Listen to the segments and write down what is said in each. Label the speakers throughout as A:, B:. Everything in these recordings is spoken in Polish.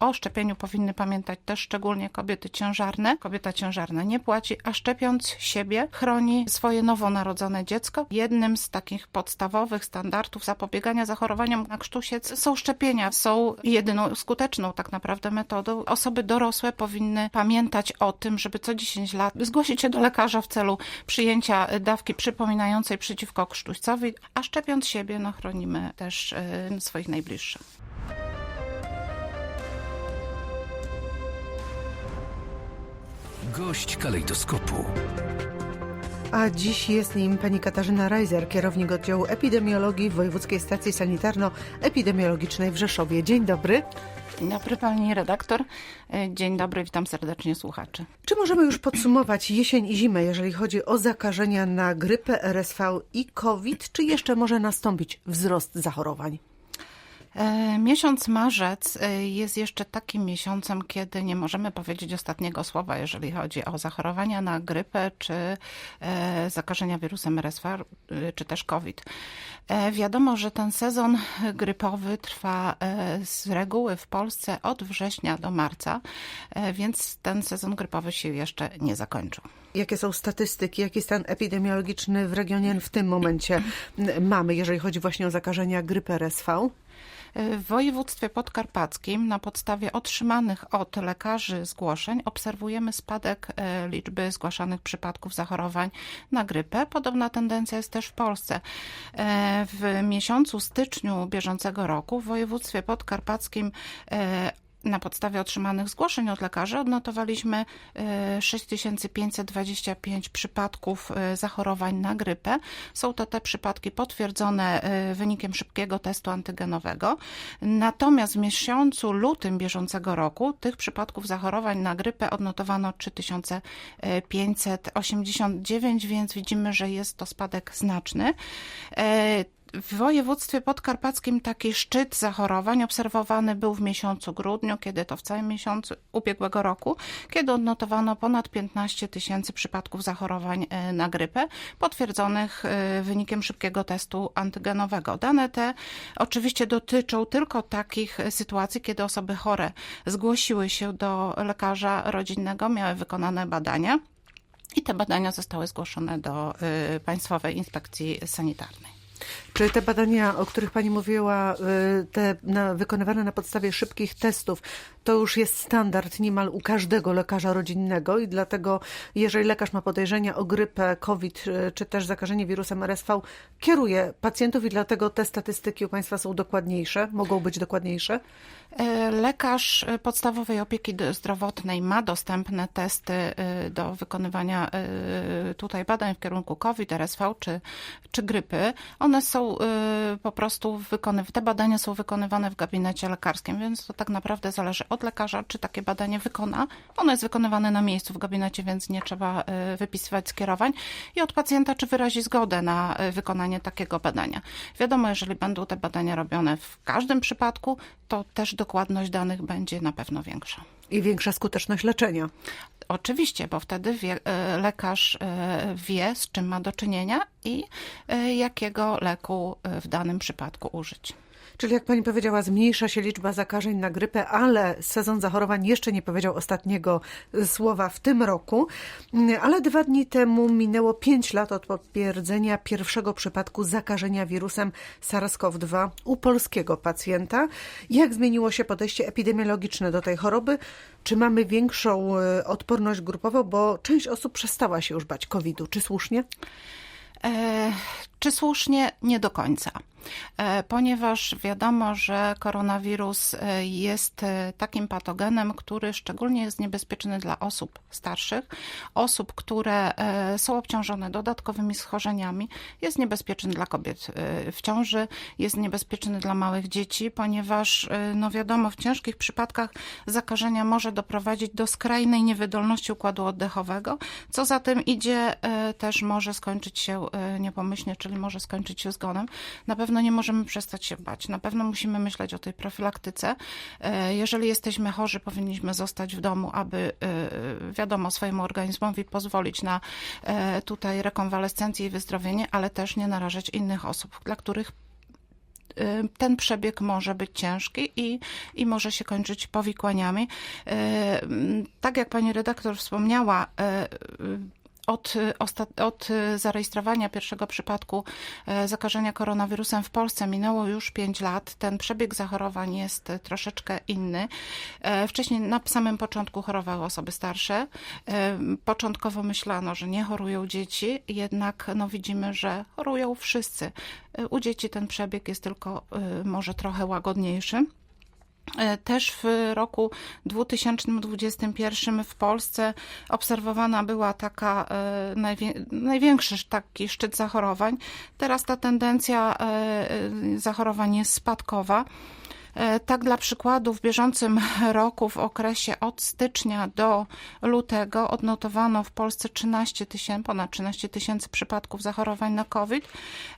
A: O szczepieniu powinny pamiętać też szczególnie kobiety ciężarne. Kobieta ciężarna nie płaci, a szczepiąc siebie chroni swoje nowonarodzone dziecko. Jednym z takich podstawowych standardów zapobiegania zachorowaniom na krztusiec są szczepienia. Są jedyną skuteczną tak naprawdę metodą. Osoby dorosłe powinny pamiętać o tym, żeby co 10 lat zgłosić się do lekarza w celu przyjęcia dawki przypominającej przeciwko krztuścowi, a szczepiąc siebie, no chronimy też y, swoich najbliższych.
B: Gość kalejdoskopu.
C: A dziś jest nim pani Katarzyna Reiser, kierownik oddziału epidemiologii w Wojewódzkiej Stacji Sanitarno-Epidemiologicznej w Rzeszowie. Dzień dobry.
A: Dzień dobry pani redaktor. Y, Dzień dobry, witam serdecznie słuchaczy.
C: Czy możemy już podsumować jesień i zimę, jeżeli chodzi o zakażenia na grypę, RSV i COVID? Czy jeszcze może nastąpić wzrost zachorowań?
A: E, Miesiąc marzec e, jest jeszcze takim miesiącem, kiedy nie możemy powiedzieć ostatniego słowa, jeżeli chodzi o zachorowania na grypę czy e, zakażenia wirusem RSV, czy też COVID. Wiadomo, że ten sezon grypowy trwa z reguły w Polsce od września do marca, więc ten sezon grypowy się jeszcze nie zakończył.
C: Jakie są statystyki, jaki stan epidemiologiczny w regionie w tym momencie mamy, jeżeli chodzi właśnie o zakażenia grypy RSV?
A: W województwie podkarpackim na podstawie otrzymanych od lekarzy zgłoszeń obserwujemy spadek e, liczby zgłaszanych przypadków zachorowań na grypę. Podobna tendencja jest też w Polsce. E, W miesiącu styczniu bieżącego roku w województwie podkarpackim e, na podstawie otrzymanych zgłoszeń od lekarzy odnotowaliśmy e, 6525 przypadków e, zachorowań na grypę. Są to te przypadki potwierdzone e, wynikiem szybkiego testu antygenowego. Natomiast w miesiącu lutym bieżącego roku tych przypadków zachorowań na grypę odnotowano 3589, więc widzimy, że jest to spadek znaczny. W województwie podkarpackim taki szczyt zachorowań obserwowany był w miesiącu grudniu, kiedy to w całym miesiącu ubiegłego roku, kiedy odnotowano ponad 15 tysięcy przypadków zachorowań e, na grypę, potwierdzonych e, wynikiem szybkiego testu antygenowego. Dane te oczywiście dotyczą tylko takich e, sytuacji, kiedy osoby chore zgłosiły się do lekarza rodzinnego, miały wykonane badania. I te badania zostały zgłoszone do Państwowej Inspekcji Sanitarnej.
C: Czy te badania, o których Pani mówiła, y, te na, wykonywane na podstawie szybkich testów, to już jest standard niemal u każdego lekarza rodzinnego i dlatego, jeżeli lekarz ma podejrzenia o grypę, COVID y, czy też zakażenie wirusem RSV, kieruje pacjentów i dlatego te statystyki u Państwa są dokładniejsze, mogą być dokładniejsze?
A: E, Lekarz podstawowej opieki zdrowotnej ma dostępne testy e, do wykonywania tutaj badań w kierunku COVID, RSV czy, czy grypy. One są e, po prostu wykonywane, te badania są wykonywane w gabinecie lekarskim, więc to tak naprawdę zależy od lekarza, czy takie badanie wykona. Ono jest wykonywane na miejscu w gabinecie, więc nie trzeba e, wypisywać skierowań i od pacjenta, czy wyrazi zgodę na e, wykonanie takiego badania. Wiadomo, jeżeli będą te badania robione w każdym przypadku, to też dokładność danych będzie na pewno większa.
C: I większa skuteczność leczenia.
A: Oczywiście, bo wtedy wie, e, lekarz e, wie, z czym ma do czynienia i e, jakiego leku w danym przypadku użyć.
C: Czyli jak pani powiedziała, zmniejsza się liczba zakażeń na grypę, ale sezon zachorowań jeszcze nie powiedział ostatniego słowa w tym roku. Ale dwa dni temu minęło 5 lat od potwierdzenia pierwszego przypadku zakażenia wirusem SARS-CoV-2 u polskiego pacjenta. Jak zmieniło się podejście epidemiologiczne do tej choroby? Czy mamy większą y, odporność grupową, bo część osób przestała się już bać COVID-u. Czy słusznie?
A: E, czy słusznie? Nie do końca. E, Ponieważ wiadomo, że koronawirus e, jest e, takim patogenem, który szczególnie jest niebezpieczny dla osób starszych, osób, które są obciążone dodatkowymi schorzeniami, jest niebezpieczny dla kobiet w ciąży, jest niebezpieczny dla małych dzieci, ponieważ no wiadomo, w ciężkich przypadkach zakażenia może doprowadzić do skrajnej niewydolności układu oddechowego, co za tym idzie też może skończyć się niepomyślnie, czyli może skończyć się zgonem. Na pewno nie możemy przestać się bać. Na pewno musimy myśleć o tej profilaktyce. E, Jeżeli jesteśmy chorzy, powinniśmy zostać w domu, aby e, wiadomo swojemu organizmowi pozwolić na e, tutaj rekonwalescencję i wyzdrowienie, ale też nie narażać innych osób, dla których ten przebieg może być ciężki i, i może się kończyć powikłaniami. Tak jak pani redaktor wspomniała, od, osta- od zarejestrowania pierwszego przypadku e, zakażenia koronawirusem w Polsce minęło już 5 lat. Ten przebieg zachorowań jest troszeczkę inny. E, Wcześniej na samym początku chorowały osoby starsze. E, Początkowo myślano, że nie chorują dzieci, jednak no, widzimy, że chorują wszyscy. E, U dzieci ten przebieg jest tylko może trochę łagodniejszy. E, Też w roku 2021 w Polsce obserwowana była taka e, najwię- największy taki szczyt zachorowań. Teraz ta tendencja e, zachorowań jest spadkowa. E, Tak dla przykładu w bieżącym roku w okresie od stycznia do lutego odnotowano w Polsce 13 tysięcy, ponad 13 tysięcy przypadków zachorowań na COVID.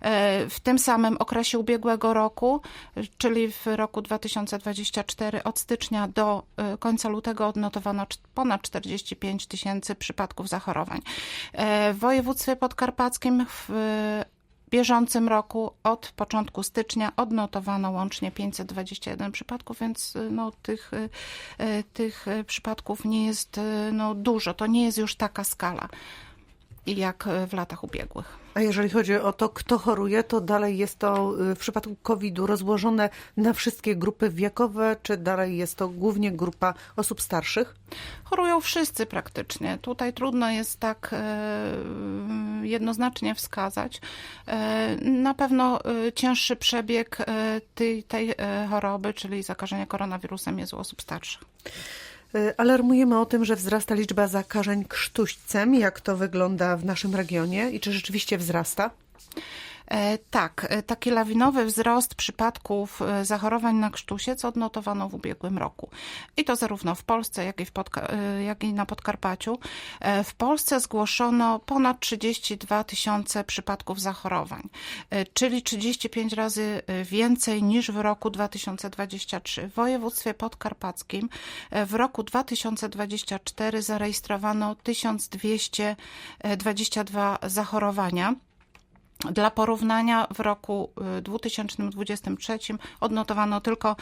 A: E, W tym samym okresie ubiegłego roku, e, czyli w roku 2024 od stycznia do końca lutego odnotowano ponad 45 tysięcy przypadków zachorowań. W województwie podkarpackim w bieżącym roku od początku stycznia odnotowano łącznie 521 przypadków, więc y, no, tych, y, y, tych przypadków nie jest no, dużo. To nie jest już taka skala jak y, w latach ubiegłych.
C: A jeżeli chodzi o to, kto choruje, to dalej jest to y, w przypadku COVID-u rozłożone na wszystkie grupy wiekowe, czy dalej jest to głównie grupa osób starszych?
A: Chorują wszyscy praktycznie. Tutaj trudno jest tak e, jednoznacznie wskazać. E, Na pewno e, cięższy przebieg e, tej, tej e, choroby, czyli zakażenia koronawirusem jest u osób starszych.
C: Y, Alarmujemy o tym, że wzrasta liczba zakażeń krztuścem. Jak to wygląda w naszym regionie i czy rzeczywiście wzrasta?
A: E, Tak, e, taki lawinowy wzrost przypadków e, zachorowań na krztusiec odnotowano w ubiegłym roku. I to zarówno w Polsce, jak i, w Podka- jak i na Podkarpaciu. W Polsce zgłoszono ponad 32 tysiące przypadków zachorowań, czyli 35 razy więcej niż w roku 2023. W województwie podkarpackim w roku 2024 zarejestrowano 1222 zachorowania. Dla porównania w roku y, 2023 odnotowano tylko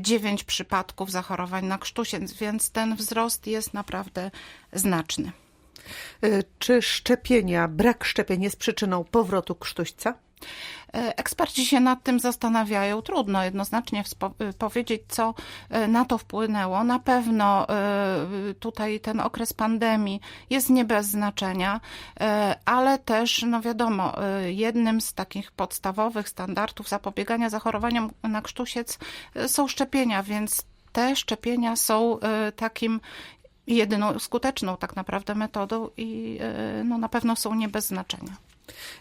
A: 9 przypadków zachorowań na krztusiec, więc ten wzrost jest naprawdę znaczny.
C: Y, Czy szczepienia, brak szczepień jest przyczyną powrotu krztuśca?
A: E, Eksperci się nad tym zastanawiają. Trudno jednoznacznie y, powiedzieć, co y, na to wpłynęło. Na pewno y, tutaj ten okres pandemii jest nie bez znaczenia, ale też, no wiadomo, jednym z takich podstawowych standardów zapobiegania zachorowaniom na krztusiec są szczepienia, więc te szczepienia są takim jedyną skuteczną tak naprawdę metodą i no, na pewno są nie bez znaczenia.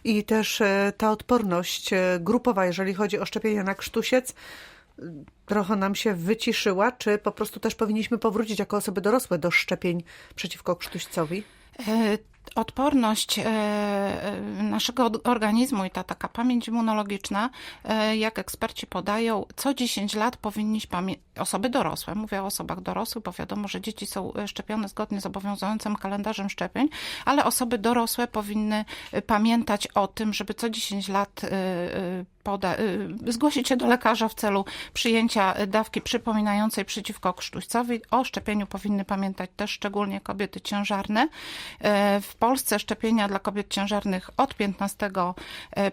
C: I też e, ta odporność e, grupowa, jeżeli chodzi o szczepienia na krztusiec, trochę nam się wyciszyła. Czy po prostu też powinniśmy powrócić jako osoby dorosłe do szczepień przeciwko krztuścowi?
A: Odporność e, e, naszego organizmu i ta taka pamięć immunologiczna, e, jak eksperci podają, co 10 lat powinniśmy, pamię- osoby dorosłe, mówię o osobach dorosłych, bo wiadomo, że dzieci są szczepione zgodnie z obowiązującym kalendarzem szczepień, ale osoby dorosłe powinny pamiętać o tym, żeby co 10 lat poda- zgłosić się do lekarza w celu przyjęcia dawki przypominającej przeciwko krztuścowi. O szczepieniu powinny pamiętać też szczególnie kobiety ciężarne. W Polsce szczepienia dla kobiet ciężarnych od 15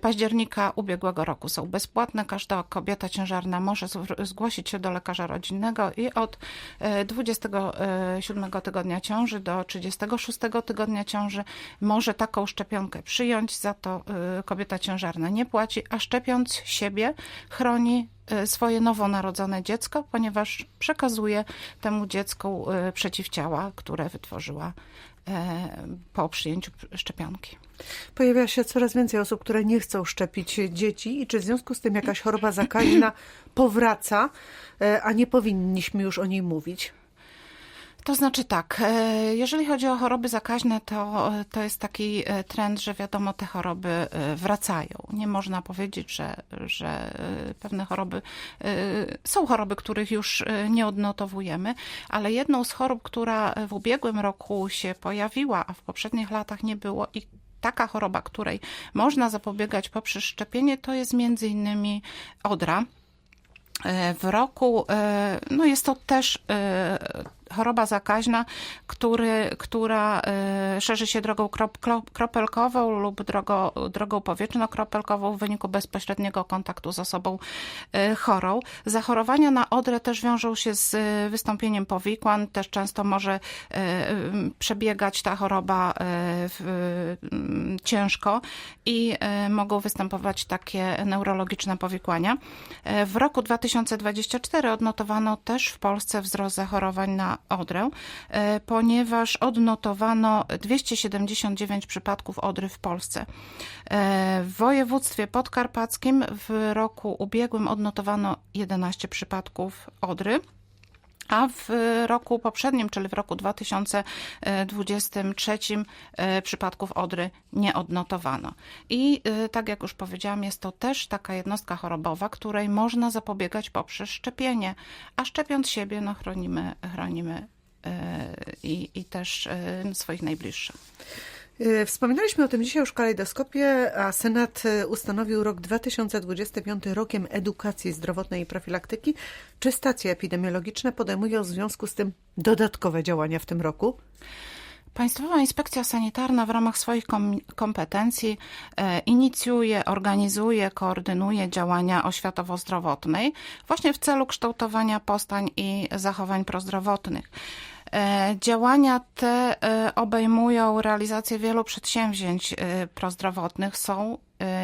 A: października ubiegłego roku są bezpłatne. Każda kobieta ciężarna może zgłosić się do lekarza rodzinnego i od e, 27 tygodnia ciąży do 36 tygodnia ciąży może taką szczepionkę przyjąć. Za to e, kobieta ciężarna nie płaci, a szczepiąc siebie chroni e, swoje nowonarodzone dziecko, ponieważ przekazuje temu dziecku e, przeciwciała, które wytworzyła e, po przyjęciu szczepionki.
C: Pojawia się coraz więcej osób, które nie chcą szczepić dzieci i czy w związku z tym jakaś choroba zakaźna powraca, e, a nie powinniśmy już o niej mówić?
A: To znaczy tak, e, jeżeli chodzi o choroby zakaźne, to, to jest taki e, trend, że wiadomo, te choroby e, wracają. Nie można powiedzieć, że, że pewne choroby są choroby, których już nie odnotowujemy, ale jedną z chorób, która w ubiegłym roku się pojawiła, a w poprzednich latach nie było i taka choroba, której można zapobiegać poprzez szczepienie, to jest między innymi odra. W roku, no jest to też choroba zakaźna, który, która e, szerzy się drogą krop, krop- kropelkową lub drogą, drogą powietrzno-kropelkową w wyniku bezpośredniego kontaktu z osobą e, chorą. Zachorowania na odrę też wiążą się z e, wystąpieniem powikłań, też często może przebiegać ta choroba e, w, m, ciężko i mogą występować takie neurologiczne powikłania. W roku 2024 odnotowano też w Polsce wzrost zachorowań na odrę, e, ponieważ odnotowano 279 przypadków odry w Polsce. E, W województwie podkarpackim w roku ubiegłym odnotowano 11 przypadków odry. A w roku poprzednim, czyli w roku 2023, e, przypadków odry nie odnotowano. I e, tak jak już powiedziałam, jest to też taka jednostka chorobowa, której można zapobiegać poprzez szczepienie. A szczepiąc siebie, no chronimy, chronimy e, i, i też swoich najbliższych.
C: Y, Wspominaliśmy o tym dzisiaj już w kalejdoskopie, a Senat y, ustanowił rok 2025 rokiem edukacji zdrowotnej i profilaktyki. Czy stacje epidemiologiczne podejmują w związku z tym dodatkowe działania w tym roku?
A: Państwowa Inspekcja Sanitarna w ramach swoich kom- kompetencji e, inicjuje, organizuje, koordynuje działania oświatowo-zdrowotnej właśnie w celu kształtowania postań i zachowań prozdrowotnych. E, Działania te e, obejmują realizację wielu przedsięwzięć e, prozdrowotnych. Są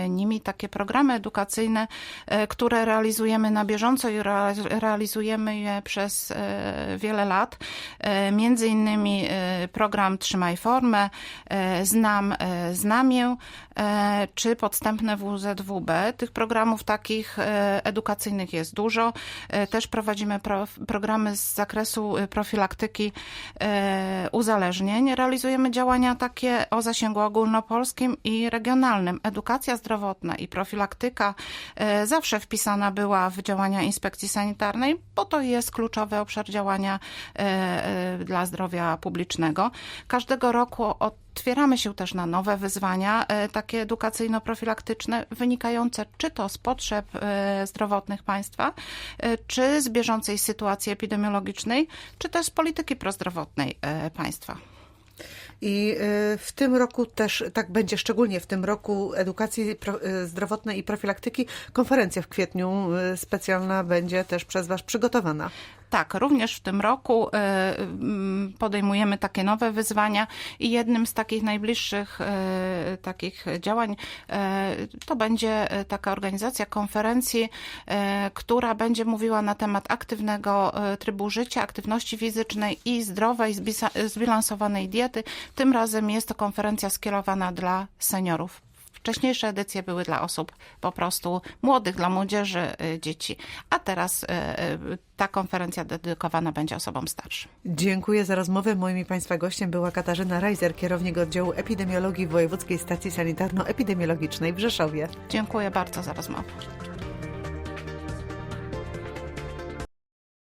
A: nimi takie programy edukacyjne, e, które realizujemy na bieżąco i rea- realizujemy je przez e, wiele lat. E, Między innymi e, program Trzymaj formę, e, Znam e, Znamię, e, czy podstępne WZWB. Tych programów takich e, edukacyjnych jest dużo. E, Też prowadzimy pro, programy z zakresu e, profilaktyki e, uzależnień. Realizujemy działania takie o zasięgu ogólnopolskim i regionalnym. Edukacja zdrowotna i profilaktyka e, zawsze wpisana była w działania inspekcji sanitarnej, bo to jest kluczowy obszar działania e, e, dla zdrowia publicznego. Każdego roku otwieramy się też na nowe wyzwania, takie edukacyjno-profilaktyczne, wynikające czy to z potrzeb zdrowotnych państwa, czy z bieżącej sytuacji epidemiologicznej, czy też z polityki prozdrowotnej państwa.
C: I y, w tym roku też, tak będzie szczególnie w tym roku edukacji y, zdrowotnej i profilaktyki, konferencja w kwietniu y, specjalna będzie też przez Was przygotowana.
A: Tak, również w tym roku e, mm, podejmujemy takie nowe wyzwania i jednym z takich najbliższych e, takich działań e, to będzie taka organizacja konferencji, która będzie mówiła na temat aktywnego trybu życia, aktywności fizycznej i zdrowej, zbilansowanej diety. Tym razem jest to konferencja skierowana dla seniorów. Wcześniejsze edycje były dla osób po prostu młodych, dla młodzieży, y, dzieci, a teraz y, y, ta konferencja dedykowana będzie osobom starszym.
C: Dziękuję za rozmowę. Moim i Państwa gościem była Katarzyna Rajzer, kierownik oddziału epidemiologii w Wojewódzkiej Stacji Sanitarno-Epidemiologicznej w Rzeszowie.
A: Dziękuję bardzo za rozmowę.